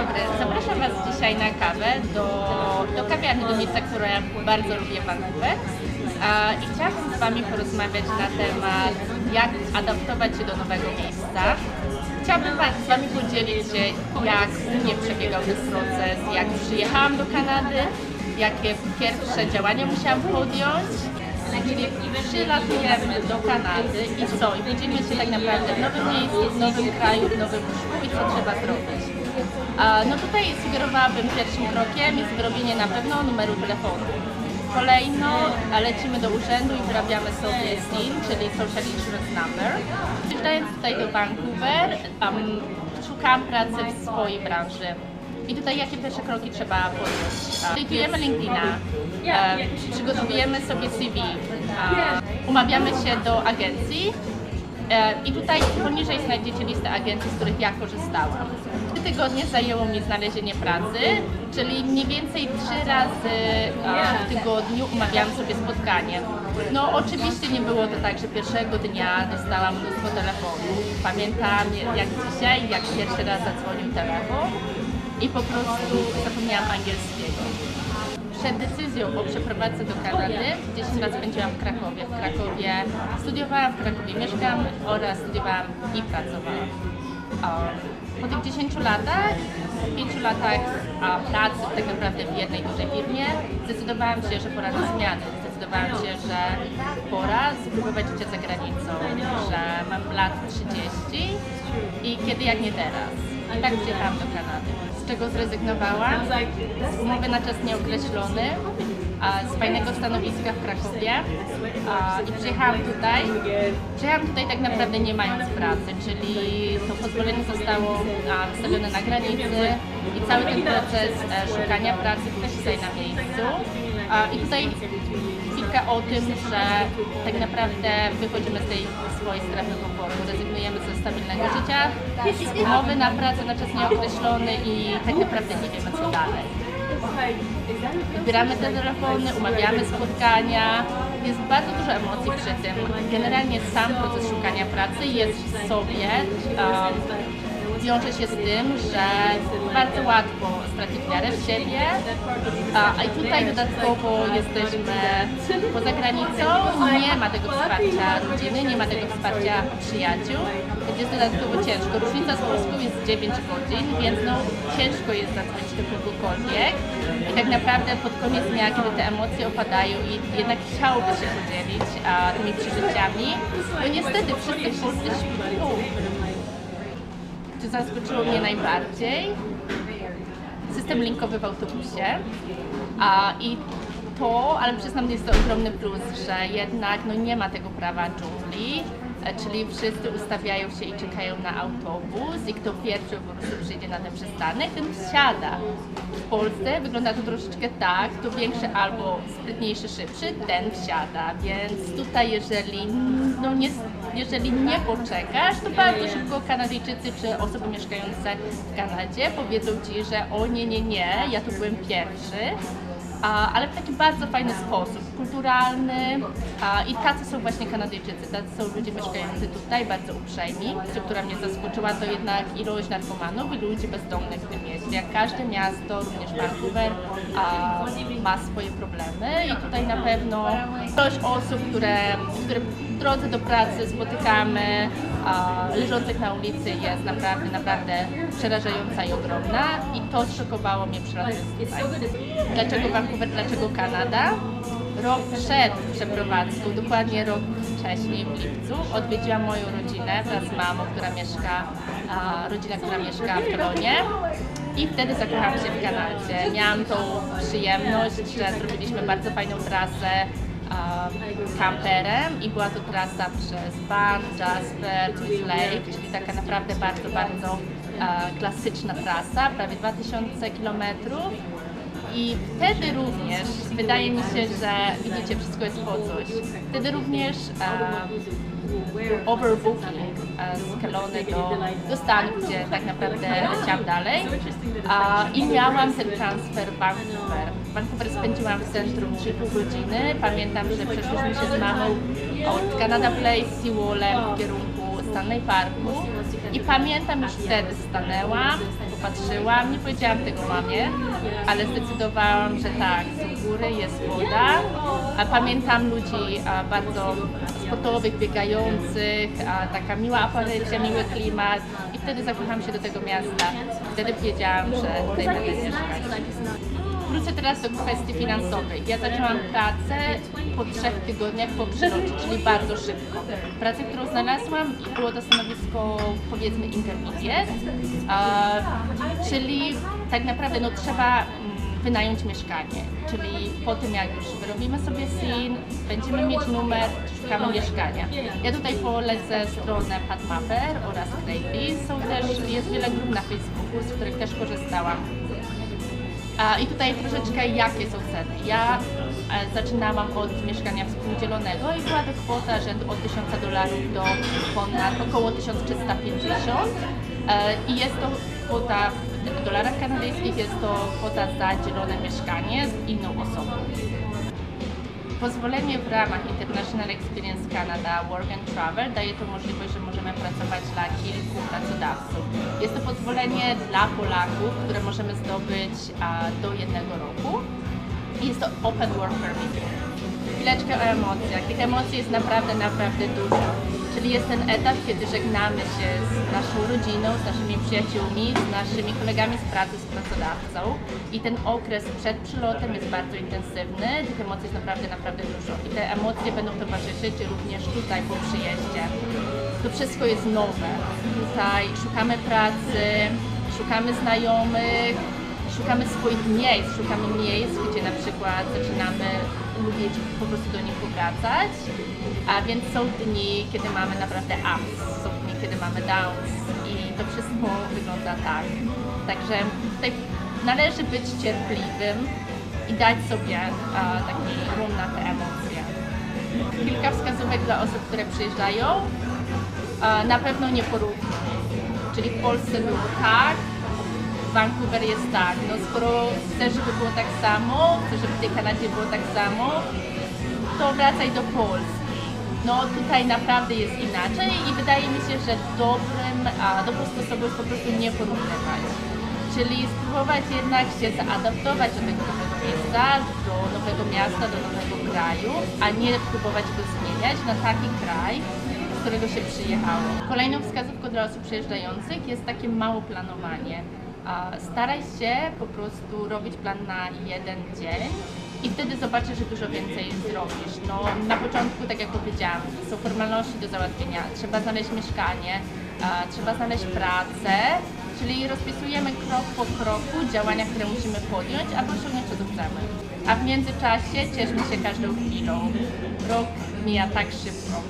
dobry, zapraszam Was dzisiaj na kawę do, do kawiarni, do miejsca, które bardzo lubię w Vancouver. I chciałabym z Wami porozmawiać na temat, jak adaptować się do nowego miejsca. Chciałabym z Wami podzielić się, jak u mnie przebiegał ten proces, jak przyjechałam do Kanady, jakie pierwsze działania musiałam podjąć. Przylatujemy do Kanady i co? I widzimy się tak naprawdę w nowym miejscu, w nowym kraju, w nowym łóżku i co trzeba zrobić. No tutaj sugerowałabym pierwszym krokiem jest wyrobienie na pewno numeru telefonu. Kolejno lecimy do urzędu i wyrabiamy sobie SIN, czyli Social Insurance Number. Przyjeżdżając tutaj do Vancouver, um, szukałam pracy w swojej branży. I tutaj jakie pierwsze kroki trzeba podjąć? Aplikujemy LinkedIna, przygotowujemy sobie CV, umawiamy się do agencji i tutaj poniżej znajdziecie listę agencji, z których ja korzystałam. Trzy tygodnie zajęło mi znalezienie pracy, czyli mniej więcej trzy razy e, w tygodniu umawiałam sobie spotkanie. No oczywiście nie było to tak, że pierwszego dnia dostałam mnóstwo telefonów. Pamiętam jak dzisiaj, jak pierwszy raz zadzwonił telefon i po prostu zapomniałam angielskiego. Przed decyzją o przeprowadzce do Kanady 10 lat spędziłam w Krakowie. W Krakowie studiowałam, w Krakowie mieszkam oraz studiowałam i pracowałam. Po tych 10 latach, 5 latach pracy tak naprawdę w jednej dużej firmie, zdecydowałam się, że pora na zmiany. Zdecydowałam się, że pora spróbować życia za granicą, że mam lat 30 i kiedy jak nie teraz. I tak przyjechałam do Kanady. Czego zrezygnowałam? Z umowy na czas nieokreślony, z fajnego stanowiska w Krakowie i przyjechałam tutaj. Przyjechałam tutaj tak naprawdę nie mając pracy, czyli to pozwolenie zostało wystawione na granicy i cały ten proces e, szukania pracy był tutaj na miejscu. I tutaj chwilkę o tym, że tak naprawdę wychodzimy z tej swojej strefy komfortu, rezygnujemy ze stabilnego życia, umowy na pracę na czas nieokreślony i tak naprawdę nie wiemy co dalej. Wybieramy te telefony, umawiamy spotkania, jest bardzo dużo emocji przy tym. Generalnie sam proces szukania pracy jest w sobie, um, wiąże się z tym, że bardzo łatwo stracić wiarę w siebie, a, i tutaj dodatkowo jesteśmy poza granicą, nie ma tego wsparcia rodziny, nie ma tego wsparcia przyjaciół, więc jest dodatkowo ciężko. Różnica z Polską jest 9 godzin, więc no ciężko jest zadzwonić do kogokolwiek. I tak naprawdę pod koniec dnia, kiedy te emocje opadają i jednak chciałoby się podzielić a, tymi przeżyciami, bo niestety wszyscy w Polsce śpią co zaskoczyło mnie najbardziej? System linkowy w autobusie. A, I to, ale przyznam, jest to ogromny plus, że jednak no, nie ma tego prawa dżungli, e, czyli wszyscy ustawiają się i czekają na autobus i kto pierwszy po prostu przyjdzie na ten przystanek, ten wsiada. W Polsce wygląda to troszeczkę tak, kto większy albo sprytniejszy, szybszy, ten wsiada, więc tutaj jeżeli, no nie, jeżeli nie poczekasz, to bardzo szybko Kanadyjczycy czy osoby mieszkające w Kanadzie powiedzą Ci, że o nie, nie, nie, ja tu byłem pierwszy, ale w taki bardzo fajny sposób, kulturalny i tacy są właśnie Kanadyjczycy, tacy są ludzie mieszkający tutaj, bardzo uprzejmi. Co, która mnie zaskoczyła, to jednak ilość narkomanów i ludzi bezdomnych w tym mieście. Jak każde miasto, również Vancouver, ma swoje problemy i tutaj na pewno ilość osób, które, które w drodze do pracy spotykamy, leżących na ulicy jest naprawdę, naprawdę przerażająca i ogromna i to zszokowało mnie tutaj. Dlaczego Vancouver, dlaczego Kanada? Rok przed przeprowadzką, dokładnie rok wcześniej w lipcu, odwiedziłam moją rodzinę wraz z mamą, która mieszka, a, rodzina, która mieszka w Toroncie. I wtedy zakochałam się w Kanadzie. Miałam tą przyjemność, że zrobiliśmy bardzo fajną trasę um, kamperem i była to trasa przez Banff, Jasper, Twist Lake, czyli taka naprawdę bardzo, bardzo klasyczna trasa, prawie 2000 kilometrów. I wtedy również wydaje mi się, że widzicie, wszystko jest po coś. Wtedy również e, overbooking e, z Kelowny do, do Stanów, gdzie tak naprawdę leciałam dalej. A, I miałam ten transfer w Vancouver. Vancouver spędziłam w centrum 3,5 godziny. Pamiętam, że przeszłyśmy się z mamą od Canada Place, Seawallem w kierunku Stanley Parku. I pamiętam już wtedy stanęłam, popatrzyłam, nie powiedziałam tego mamie, ale zdecydowałam, że tak, są góry, jest woda. A pamiętam ludzi a, bardzo sportowych, biegających, a, taka miła aparycja, miły klimat i wtedy zakochałam się do tego miasta. Wtedy wiedziałam, że tutaj będę mieszkać. Wrócę teraz do kwestii finansowych. Ja zaczęłam pracę po trzech tygodniach po przylocie, czyli bardzo szybko. Pracę, którą znalazłam, było to stanowisko powiedzmy intermediate, czyli tak naprawdę no, trzeba mm, wynająć mieszkanie. Czyli po tym jak już wyrobimy sobie SIN, będziemy mieć numer, szukamy mieszkania. Ja tutaj polecę stronę Padmapper oraz Craigslist. Są też, jest wiele grup na Facebooku, z których też korzystałam. A, I tutaj troszeczkę jakie są ceny. Ja e, zaczynałam od mieszkania współdzielonego i była to kwota rzędu od 1000 dolarów do ponad około 1350 e, i jest to kwota w dolarach kanadyjskich, jest to kwota za dzielone mieszkanie z inną osobą. Pozwolenie w ramach International Experience Canada Work and Travel daje to możliwość, że możemy pracować dla kilku pracodawców. Jest to pozwolenie dla Polaków, które możemy zdobyć do jednego roku. Jest to Open Work Permit. Chwileczkę o emocjach. Tych emocji jest naprawdę, naprawdę dużo. Czyli jest ten etap, kiedy żegnamy się z naszą rodziną, z naszymi przyjaciółmi, z naszymi kolegami z pracy, z pracodawcą. I ten okres przed przylotem jest bardzo intensywny. Tych emocji jest naprawdę, naprawdę dużo. I te emocje będą towarzyszyć również tutaj po przyjeździe. To wszystko jest nowe. Tutaj szukamy pracy, szukamy znajomych, szukamy swoich miejsc, szukamy miejsc, gdzie na przykład zaczynamy lubić po prostu do nich powracać, a więc są dni, kiedy mamy naprawdę ups, są dni, kiedy mamy downs i to wszystko wygląda tak. Także tutaj należy być cierpliwym i dać sobie a, taki rum na te emocje. Kilka wskazówek dla osób, które przyjeżdżają. A, na pewno nie porównuj. Czyli w Polsce było tak, Vancouver jest tak. No skoro chcesz, żeby było tak samo, chcesz, żeby w tej Kanadzie było tak samo, to wracaj do Polski. No tutaj naprawdę jest inaczej i wydaje mi się, że dobrym, a dobrą sposobem jest po prostu nie porównywać. Czyli spróbować jednak się zaadaptować do tego nowego miejsca, do nowego miasta, do nowego kraju, a nie próbować go zmieniać na taki kraj, z którego się przyjechało. Kolejną wskazówką dla osób przyjeżdżających jest takie mało planowanie. Staraj się po prostu robić plan na jeden dzień i wtedy zobaczysz, że dużo więcej zrobisz. No, na początku, tak jak powiedziałam, są formalności do załatwienia, trzeba znaleźć mieszkanie, trzeba znaleźć pracę, czyli rozpisujemy krok po kroku działania, które musimy podjąć, aby osiągnąć to, co chcemy. A w międzyczasie cieszmy się każdą chwilą. Rok mija tak szybko.